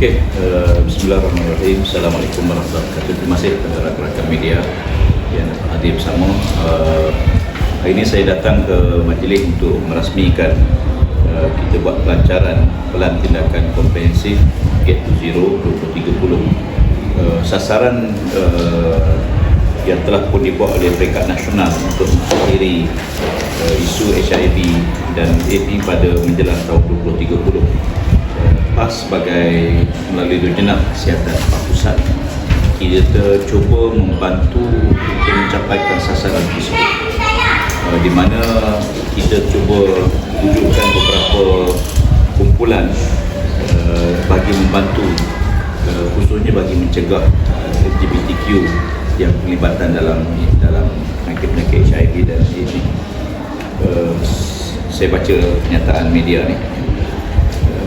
Okey, uh, Bismillahirrahmanirrahim. Assalamualaikum warahmatullahi wabarakatuh. Terima kasih kepada rakan-rakan media yang hadir bersama. Uh, hari ini saya datang ke majlis untuk merasmikan uh, kita buat pelancaran pelan tindakan komprehensif Get to Zero 2030. Uh, sasaran uh, yang telah pun dibuat oleh peringkat nasional untuk mengakhiri uh, isu HIV dan AIDS pada menjelang tahun 2030 PAS sebagai melalui Jenab Kesihatan Pak Pusat. Kita cuba membantu untuk mencapaikan sasaran tersebut. Uh, di mana kita cuba wujudkan beberapa kumpulan uh, bagi membantu uh, khususnya bagi mencegah uh, LGBTQ yang pelibatan dalam dalam penyakit-penyakit HIV dan AIDS uh, saya baca kenyataan media ni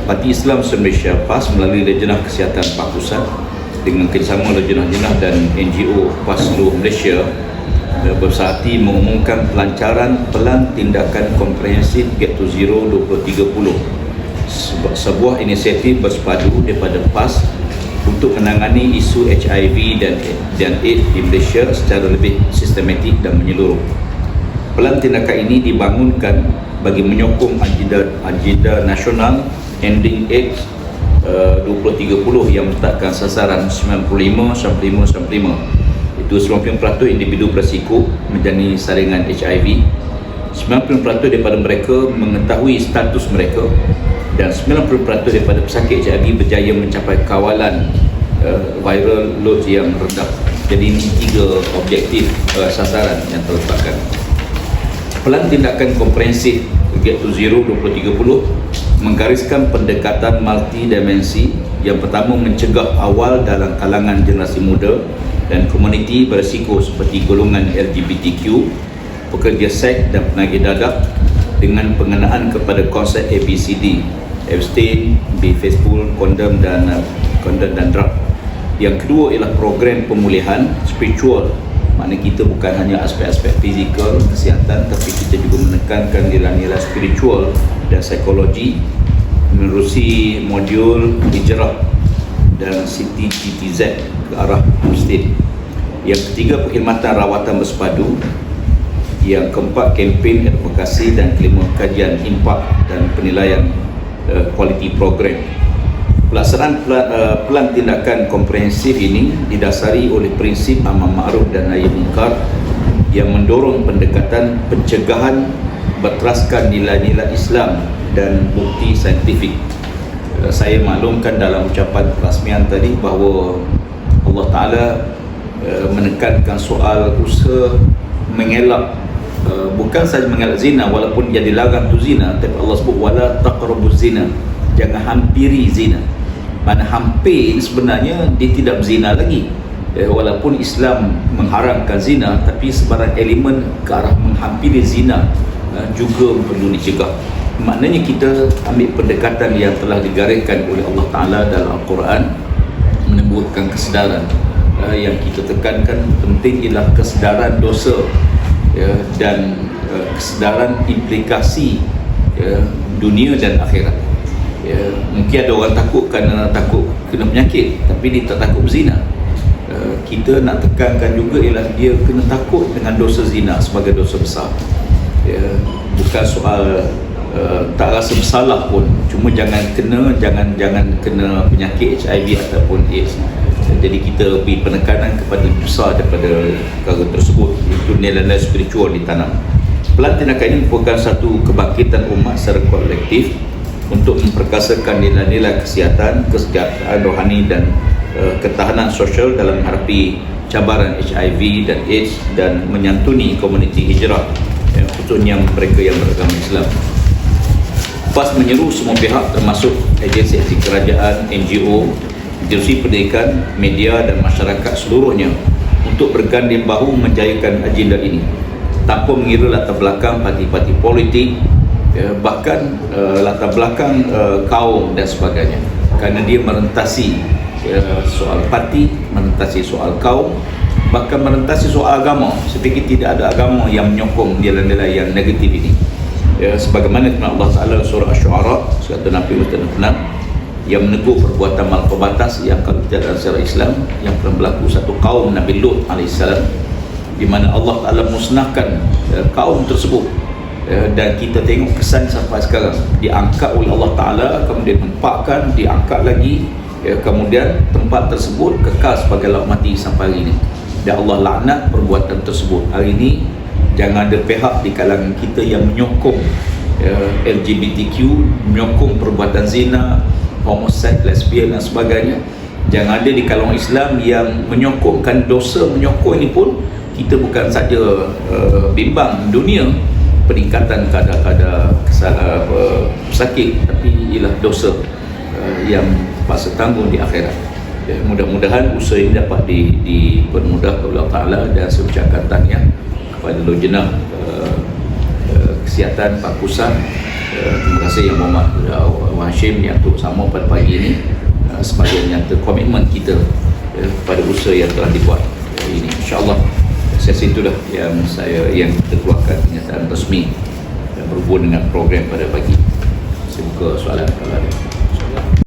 Parti Islam Malaysia PAS melalui Lejenah Kesihatan Pak Pusat dengan kerjasama lejenah-lejenah dan NGO PAS seluruh Malaysia eh, bersahati mengumumkan pelancaran pelan tindakan komprehensif Get to Zero 2030 sebuah inisiatif bersepadu daripada PAS untuk menangani isu HIV dan dan AIDS di Malaysia secara lebih sistematik dan menyeluruh. Pelan tindakan ini dibangunkan bagi menyokong agenda agenda nasional ending age uh, 2030 yang meletakkan sasaran 95 sampai 5 sampai 5 itu 90% individu berisiko menjadi saringan HIV 90% daripada mereka mengetahui status mereka. Dan 90% daripada pesakit HIV berjaya mencapai kawalan uh, viral load yang rendah. Jadi ini tiga objektif uh, sasaran yang terletakkan. Pelan tindakan komprehensif Get to Zero 2030 menggariskan pendekatan multidimensi yang pertama mencegah awal dalam kalangan generasi muda dan komuniti berisiko seperti golongan LGBTQ, pekerja seks dan penagih dadah dengan pengenaan kepada konsep ABCD, abstain, be faithful, condom dan condom dan drug. Yang kedua ialah program pemulihan spiritual makna kita bukan hanya aspek-aspek fizikal kesihatan tapi kita juga menekankan nilai-nilai spiritual dan psikologi menerusi modul hijrah dan CTTTZ ke arah Muslim yang ketiga perkhidmatan rawatan bersepadu. Yang keempat kempen advokasi dan kelima kajian impak dan penilaian uh, quality program. Pelaksanaan pelan, uh, pelan tindakan komprehensif ini didasari oleh prinsip amal ma'ruf dan nahi munkar yang mendorong pendekatan pencegahan berteraskan nilai-nilai Islam dan bukti saintifik. Uh, saya maklumkan dalam ucapan rasmian tadi bahawa Allah Taala uh, menekankan soal usaha mengelak uh, bukan saja mengelak zina walaupun dia dilarang tu zina tapi Allah sebut wala taqrabuz zina jangan hampiri zina. Mana hampir sebenarnya dia tidak berzina lagi. Eh, walaupun Islam mengharamkan zina tapi sebarang elemen ke arah menghampiri zina eh, juga perlu dicegah. Maknanya kita ambil pendekatan yang telah digariskan oleh Allah Ta'ala dalam Al-Quran menemukan kesedaran. Eh, yang kita tekankan penting ialah kesedaran dosa ya, dan eh, kesedaran implikasi ya, dunia dan akhirat. Ya, mungkin ada orang takut kerana takut kena penyakit tapi dia tak takut berzina. Uh, kita nak tekankan juga ialah dia kena takut dengan dosa zina sebagai dosa besar ya, bukan soal uh, tak rasa bersalah pun. Cuma jangan kena jangan jangan kena penyakit HIV ataupun AIDS. Jadi kita beri penekanan kepada besar daripada perkara tersebut. Itu nilai-nilai spiritual ditanam. Pelan tindakan ini merupakan satu kebangkitan umat secara kolektif untuk memperkasakan nilai-nilai kesihatan, kesejahteraan rohani dan uh, ketahanan sosial dalam menghadapi cabaran HIV dan AIDS dan menyantuni komuniti hijrah khususnya mereka yang beragama Islam. PAS menyeru semua pihak termasuk agensi-agensi kerajaan, NGO, institusi pendidikan, media dan masyarakat seluruhnya untuk berganding bahu menjayakan agenda ini tanpa mengira latar belakang parti-parti politik ya, bahkan uh, latar belakang uh, kaum dan sebagainya kerana dia merentasi ya, soal parti merentasi soal kaum bahkan merentasi soal agama sepikir tidak ada agama yang menyokong nilai-nilai yang negatif ini. Ya, sebagaimana Allah Ta'ala surah Ash-Shu'ara surah 66 yang menegur perbuatan melampaui batas yang kalau kita dalam sejarah Islam yang pernah berlaku satu kaum Nabi Lut AS di mana Allah Ta'ala musnahkan uh, kaum tersebut uh, dan kita tengok kesan sampai sekarang. Diangkat oleh Allah Ta'ala kemudian tempatkan diangkat lagi uh, kemudian tempat tersebut kekal sebagai laut mati sampai hari ini dan Allah laknat perbuatan tersebut. Hari ini jangan ada pihak di kalangan kita yang menyokong uh, LGBTQ menyokong perbuatan zina homoseks, lesbian dan sebagainya. Jangan ada di kalangan Islam yang menyokongkan dosa menyokong ini pun. Kita bukan saja uh, bimbang dunia peningkatan kadar-kadar kesalahan uh, sakit tapi ialah dosa uh, yang paksa tanggung di akhirat ya, mudah-mudahan usaha ini dapat di, dipermudah oleh Allah Ta'ala dan saya ucapkan tahniah kepada Lojenah uh, uh, Kesihatan Pak Pusat. Uh, terima kasih yang Muhammad uh, Hashim yang turut sama pada pagi ini uh, sebagai nyata komitmen kita uh, pada usaha yang telah dibuat uh, ini. insyaAllah sesi itulah yang saya yang kita keluarkan kenyataan resmi yang berhubung dengan program pada pagi. Saya buka soalan kalau ada